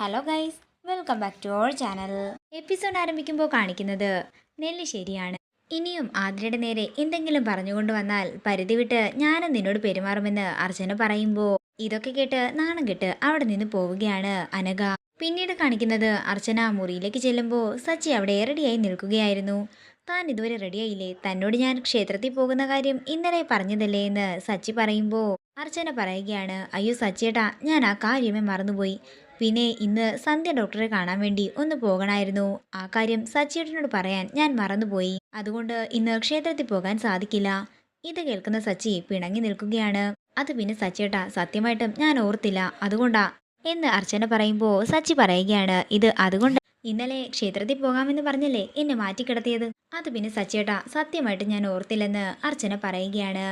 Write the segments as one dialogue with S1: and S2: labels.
S1: Hello guys welcome back to our channel episode ആരംഭിക്കുമ്പോൾ കാണിക്കുന്നത് നെല്ല് ശരിയാണ് ഇനിയും ആതിരയുടെ നേരെ എന്തെങ്കിലും പറഞ്ഞുകൊണ്ട് വന്നാൽ പരിധി വിട്ട് ഞാനും നിന്നോട് പെരുമാറുമെന്ന് അർച്ചന പറയുമ്പോൾ ഇതൊക്കെ കേട്ട് നാണം കെട്ട് അവിടെ നിന്ന് പോവുകയാണ് അനഘ. പിന്നീട് കാണിക്കുന്നത് അർച്ചന മുറിയിലേക്ക് ചെല്ലുമ്പോൾ സച്ചി അവിടെ റെഡിയായി നിൽക്കുകയായിരുന്നു. താൻ ഇതുവരെ റെഡിയായില്ലേ? തന്നോട് ഞാൻ ക്ഷേത്രത്തിൽ പോകുന്ന കാര്യം ഇന്നലെ പറഞ്ഞതല്ലേ എന്ന് സച്ചി പറയുമ്പോൾ അർച്ചന പറയുകയാണ് അയ്യോ സച്ചിയേട്ടാ ഞാൻ ആ കാര്യമേ മറന്നുപോയി. പിന്നെ ഇന്ന് സന്ധ്യ ഡോക്ടറെ കാണാൻ വേണ്ടി ഒന്ന് പോകണമായിരുന്നു ആ കാര്യം സച്ചിയേട്ടനോട് പറയാൻ ഞാൻ മറന്നുപോയി. അതുകൊണ്ട് ഇന്ന് ക്ഷേത്രത്തിൽ പോകാൻ സാധിക്കില്ല. ഇത് കേൾക്കുന്ന സച്ചി പിണങ്ങി നിൽക്കുകയാണ്. അത് പിന്നെ സച്ചിയേട്ടാ സത്യമായിട്ടും ഞാൻ ഓർത്തില്ല. അതുകൊണ്ടാ എന്ന് അർച്ചന പറയുമ്പോൾ സച്ചി പറയുകയാണ്. ഇത് അതുകൊണ്ട് ഇന്നലെ ക്ഷേത്രത്തിൽ പോകാമെന്ന് പറഞ്ഞല്ലേ എന്നെ മാറ്റിക്കിടത്തിയത്? അത് പിന്നെ സച്ചിയേട്ടാ സത്യമായിട്ട് ഞാൻ ഓർത്തില്ലെന്ന് അർച്ചന പറയുകയാണ്.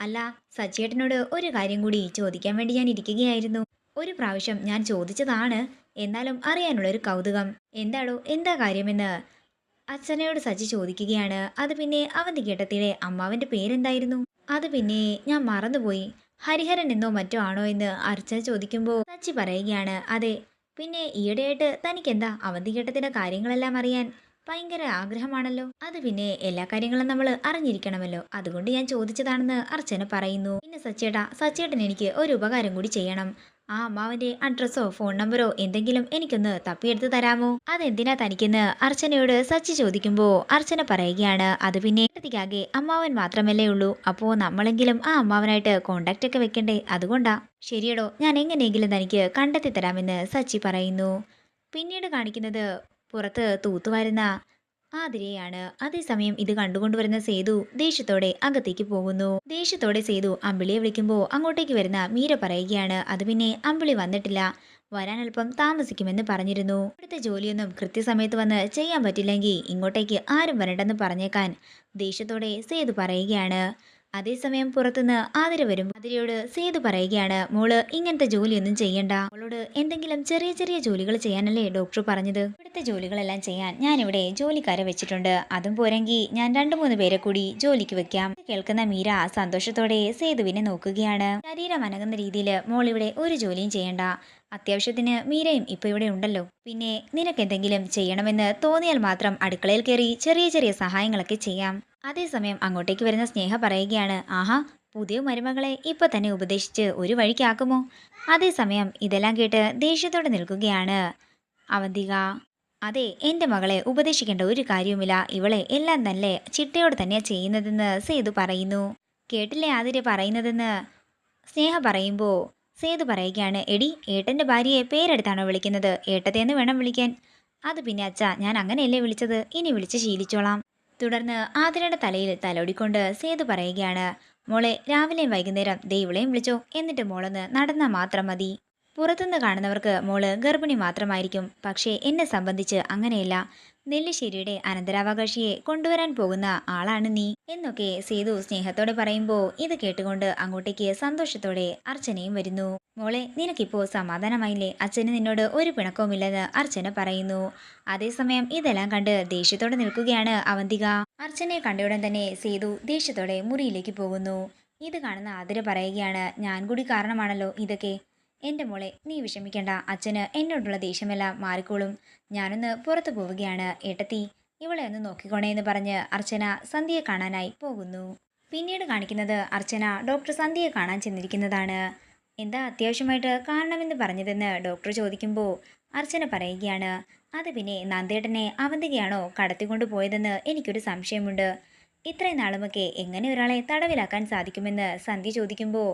S1: അല്ല സച്ചിയേട്ടനോട് ഒരു കാര്യം കൂടി ചോദിക്കാൻ വേണ്ടി ഞാൻ ഇരിക്കുകയായിരുന്നു. ഒരു പ്രാവശ്യം ഞാൻ ചോദിച്ചതാണ്. എന്നാലും അറിയാനുള്ള ഒരു കൗതുകം. എന്താണോ എന്താ കാര്യമെന്ന്? അച്ഛനയോട് സച്ചി ചോദിക്കുകയാണ്. അത് പിന്നെ അവന്തി കേട്ടത്തിലെ അമ്മാവന്റെ പേരെന്തായിരുന്നു? അത് പിന്നെ ഞാൻ മറന്നുപോയി. ഹരിഹരൻ എന്നോ മറ്റോ ആണോ എന്ന് അർച്ചന ചോദിക്കുമ്പോൾ സച്ചി പറയുകയാണ് അതെ പിന്നെ ഈയിടെയായിട്ട് തനിക്കെന്താ അവന്തിഘട്ടത്തിന്റെ കാര്യങ്ങളെല്ലാം അറിയാൻ ഭയങ്കര ആഗ്രഹമാണല്ലോ. അത് പിന്നെ എല്ലാ കാര്യങ്ങളും നമ്മൾ അറിഞ്ഞിരിക്കണമല്ലോ. അതുകൊണ്ട് ഞാൻ ചോദിച്ചതാണെന്ന് അർച്ചന പറയുന്നു. പിന്നെ സച്ചേട്ടാ സച്ചേട്ടൻ എനിക്ക് ഒരു ഉപകാരം കൂടി ചെയ്യണം. ആ അമ്മാവന്റെ അഡ്രസ്സോ ഫോൺ നമ്പറോ എന്തെങ്കിലും എനിക്കൊന്ന് തപ്പിയെടുത്ത് തരാമോ? അതെന്തിനാ തനിക്കെന്ന് അർച്ചനയോട് സച്ചി ചോദിക്കുമ്പോൾ അർച്ചന പറയുകയാണ്. അത് പിന്നെ ഏട്ടത്തിക്കാകെ അമ്മാവൻ മാത്രമല്ലേ ഉള്ളൂ. അപ്പോ നമ്മളെങ്കിലും ആ അമ്മാവനായിട്ട് കോണ്ടാക്റ്റ് ഒക്കെ വെക്കണ്ടേ? അതുകൊണ്ടാ. ശരിയടോ ഞാൻ എങ്ങനെയെങ്കിലും തനിക്ക് കണ്ടെത്തി തരാമെന്ന് സച്ചി പറയുന്നു. പിന്നീട് കാണിക്കുന്നത് പുറത്ത് തൂത്തുവാരുന്ന ആതിരയാണ്. അതേസമയം ഇത് കണ്ടുകൊണ്ടുവരുന്ന സേതു ദേഷ്യത്തോടെ അകത്തേക്ക് പോകുന്നു. ദേഷ്യത്തോടെ സേതു അമ്പിളിയെ വിളിക്കുമ്പോൾ അങ്ങോട്ടേക്ക് വരുന്ന മീര പറയുകയാണ് അത് പിന്നെ അമ്പിളി വന്നിട്ടില്ല. വരാൻ അല്പം താമസിക്കുമെന്ന് പറഞ്ഞിരുന്നു. ഇവിടുത്തെ ജോലിയൊന്നും കൃത്യസമയത്ത് വന്ന് ചെയ്യാൻ പറ്റില്ലെങ്കിൽ ഇങ്ങോട്ടേക്ക് ആരും വരണ്ടെന്ന് പറഞ്ഞേക്കാൻ ദേഷ്യത്തോടെ സേതു പറയുകയാണ്. അതേസമയം പുറത്തുനിന്ന് ആതിര വരും. ആതിരയോട് സേതു പറയുകയാണ് മോൾ ഇങ്ങനത്തെ ജോലിയൊന്നും ചെയ്യണ്ട. മോളോട് എന്തെങ്കിലും ചെറിയ ചെറിയ ജോലികൾ ചെയ്യാനല്ലേ ഡോക്ടർ പറഞ്ഞത്? ഇവിടുത്തെ ജോലികളെല്ലാം ചെയ്യാൻ ഞാനിവിടെ ജോലിക്കാരെ വെച്ചിട്ടുണ്ട്. അതും പോരെങ്കിൽ ഞാൻ രണ്ടു മൂന്ന് പേരെ കൂടി ജോലിക്ക് വെക്കാം. കേൾക്കുന്ന മീര സന്തോഷത്തോടെ സേതുവിനെ നോക്കുകയാണ്. ശരീരം അനങ്ങുന്ന രീതിയിൽ മോൾ ഇവിടെ ഒരു ജോലിയും ചെയ്യണ്ട. അത്യാവശ്യത്തിന് മീരയും ഇപ്പൊ ഇവിടെ ഉണ്ടല്ലോ. പിന്നെ നിനക്കെന്തെങ്കിലും ചെയ്യണമെന്ന് തോന്നിയാൽ മാത്രം അടുക്കളയിൽ കയറി ചെറിയ ചെറിയ സഹായങ്ങളൊക്കെ ചെയ്യാം. അതേസമയം അങ്ങോട്ടേക്ക് വരുന്ന സ്നേഹ പറയുകയാണ് ആഹാ പുതിയ മരുമകളെ ഇപ്പൊ തന്നെ ഉപദേശിച്ച് ഒരു വഴിക്കാക്കുമോ? അതേസമയം ഇതെല്ലാം കേട്ട് ദേഷ്യത്തോടെ നിൽക്കുകയാണ്. അവന്തിക അതെ എന്റെ മകളെ ഉപദേശിക്കേണ്ട ഒരു കാര്യവുമില്ല. ഇവളെ എല്ലാം തന്നെ ചിട്ടയോട് തന്നെയാ ചെയ്യുന്നതെന്ന് സേതു പറയുന്നു. കേട്ടില്ലേ ആതിരെ പറയുന്നതെന്ന്? സ്നേഹ പറയുമ്പോൾ സേതു പറയുകയാണ് എടി ഏട്ടന്റെ ഭാര്യയെ പേരെടുത്താണോ വിളിക്കുന്നത്? ഏട്ടത്തേന്ന് വേണം വിളിക്കാൻ. അത് പിന്നെ അച്ഛ ഞാൻ അങ്ങനെയല്ലേ വിളിച്ചത്. ഇനി വിളിച്ച് ശീലിച്ചോളാം. തുടർന്ന് ആതിരയുടെ തലയിൽ തലോടിക്കൊണ്ട് സേതു പറയുകയാണ് മോളെ രാവിലെയും വൈകുന്നേരം ദൈവളെയും വിളിച്ചോ. എന്നിട്ട് മോളൊന്ന് നടന്നാൽ മാത്രം മതി. പുറത്തുനിന്ന് കാണുന്നവർക്ക് മോൾ ഗർഭിണി മാത്രമായിരിക്കും. പക്ഷേ എന്നെ സംബന്ധിച്ച് അങ്ങനെയല്ല. നെല്ലിശ്ശേരിയുടെ അനന്തരാവകാശിയെ കൊണ്ടുവരാൻ പോകുന്ന ആളാണ് നീ എന്നൊക്കെ സേതു സ്നേഹത്തോടെ പറയുമ്പോൾ ഇത് കേട്ടുകൊണ്ട് അങ്ങോട്ടേക്ക് സന്തോഷത്തോടെ അർച്ചനയും വരുന്നു. മോളെ നിനക്കിപ്പോ സമാധാനമായില്ലേ? അച്ഛന് നിന്നോട് ഒരു പിണക്കവുമില്ലെന്ന് അർച്ചന പറയുന്നു. അതേസമയം ഇതെല്ലാം കണ്ട് ദേഷ്യത്തോടെ നിൽക്കുകയാണ് അവന്തിക. അർച്ചനയെ കണ്ടയുടൻ തന്നെ സേതു ദേഷ്യത്തോടെ മുറിയിലേക്ക് പോകുന്നു. ഇത് കാണുന്ന ആതിര പറയുകയാണ് ഞാൻ കൂടി കാരണമാണല്ലോ ഇതൊക്കെ. എന്റെ മോളെ നീ വിഷമിക്കേണ്ട. അച്ഛന് എന്നോടുള്ള ദേഷ്യമെല്ലാം മാറിക്കോളും. ഞാനൊന്ന് പുറത്തു പോവുകയാണ്. ഏട്ടത്തി ഇവളെ ഒന്ന് നോക്കിക്കോണേ എന്ന് പറഞ്ഞ് അർച്ചന സന്ധ്യയെ കാണാനായി പോകുന്നു. പിന്നീട് കാണിക്കുന്നത് അർച്ചന ഡോക്ടർ സന്ധ്യയെ കാണാൻ ചെന്നിരിക്കുന്നതാണ്. എന്താ അത്യാവശ്യമായിട്ട് കാണണമെന്ന് പറഞ്ഞതെന്ന് ഡോക്ടർ ചോദിക്കുമ്പോൾ അർച്ചന പറയുകയാണ് അത് പിന്നെ നന്ദേട്ടനെ അവന്തികയാണോ കടത്തിക്കൊണ്ടു പോയതെന്ന് എനിക്കൊരു സംശയമുണ്ട്. ഇത്രയും നാളുമൊക്കെ എങ്ങനെ ഒരാളെ തടവിലാക്കാൻ സാധിക്കുമെന്ന് സന്ധ്യ ചോദിക്കുമ്പോൾ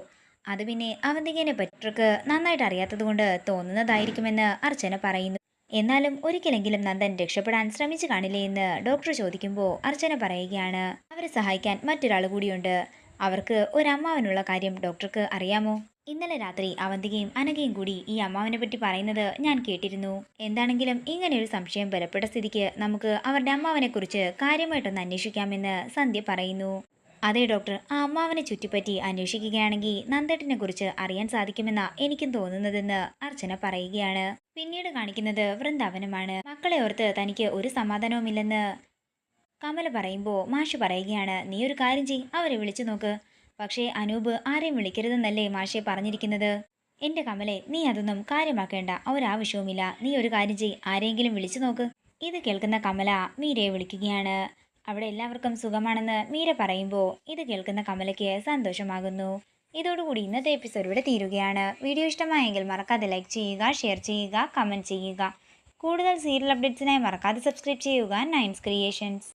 S1: അത് പിന്നെ അവന്തികേനെ പറ്റർക്ക് നന്നായിട്ട് അറിയാത്തതുകൊണ്ട് തോന്നുന്നതായിരിക്കുമെന്ന് അർച്ചന പറയുന്നു. എന്നാലും ഒരിക്കലെങ്കിലും നന്ദൻ രക്ഷപ്പെടാൻ ശ്രമിച്ചു കാണില്ലേ എന്ന് ഡോക്ടർ ചോദിക്കുമ്പോൾ അർച്ചന പറയുകയാണ് അവരെ സഹായിക്കാൻ മറ്റൊരാൾ കൂടിയുണ്ട്. അവർക്ക് ഒരു അമ്മാവനുള്ള കാര്യം ഡോക്ടർക്ക് അറിയാമോ? ഇന്നലെ രാത്രി അവന്തികയും അനകയും കൂടി ഈ അമ്മാവനെ പറ്റി പറയുന്നത് ഞാൻ കേട്ടിരുന്നു. എന്താണെങ്കിലും ഇങ്ങനെയൊരു സംശയം ബലപ്പെട്ട സ്ഥിതിക്ക് നമുക്ക് അവരുടെ അമ്മാവനെക്കുറിച്ച് കാര്യമായിട്ടൊന്ന് അന്വേഷിക്കാമെന്ന് സന്ധ്യ പറയുന്നു. അതെ ഡോക്ടർ ആ അമ്മാവനെ ചുറ്റിപ്പറ്റി അന്വേഷിക്കുകയാണെങ്കിൽ നന്ദേട്ടനെ കുറിച്ച് അറിയാൻ സാധിക്കുമെന്ന എനിക്കും തോന്നുന്നതെന്ന് അർച്ചന പറയുകയാണ്. പിന്നീട് കാണിക്കുന്നത് വൃന്ദാവനമാണ്. മക്കളെ ഓർത്ത് തനിക്ക് ഒരു സമാധാനവുമില്ലെന്ന് കമല പറയുമ്പോൾ മാഷ് പറയുകയാണ് നീ ഒരു കാര്യം ചെയ് അവരെ വിളിച്ചു നോക്ക്. പക്ഷേ അനൂപ് ആരെയും വിളിക്കരുതെന്നല്ലേ മാഷെ പറഞ്ഞിരിക്കുന്നത്? എന്റെ കമലെ നീ അതൊന്നും കാര്യമാക്കേണ്ട ഒരാവശ്യവുമില്ല. നീ ഒരു കാര്യം ചെയ് ആരെങ്കിലും വിളിച്ചു നോക്ക്. ഇത് കേൾക്കുന്ന കമല മീരയെ വിളിക്കുകയാണ്. അവിടെ എല്ലാവർക്കും സുഖമാണെന്ന് മീര പറയുമ്പോൾ ഇത് കേൾക്കുന്ന കമലയ്ക്ക് സന്തോഷമാകുന്നു. ഇതോടുകൂടി ഇന്നത്തെ എപ്പിസോഡ് ഇവിടെ തീരുകയാണ്. വീഡിയോ ഇഷ്ടമായെങ്കിൽ മറക്കാതെ ലൈക്ക് ചെയ്യുക ഷെയർ ചെയ്യുക കമന്റ് ചെയ്യുക. കൂടുതൽ സീരിയൽ അപ്ഡേറ്റ്സിനായി മറക്കാതെ സബ്സ്ക്രൈബ് ചെയ്യുക. നയൻസ് ക്രിയേഷൻസ്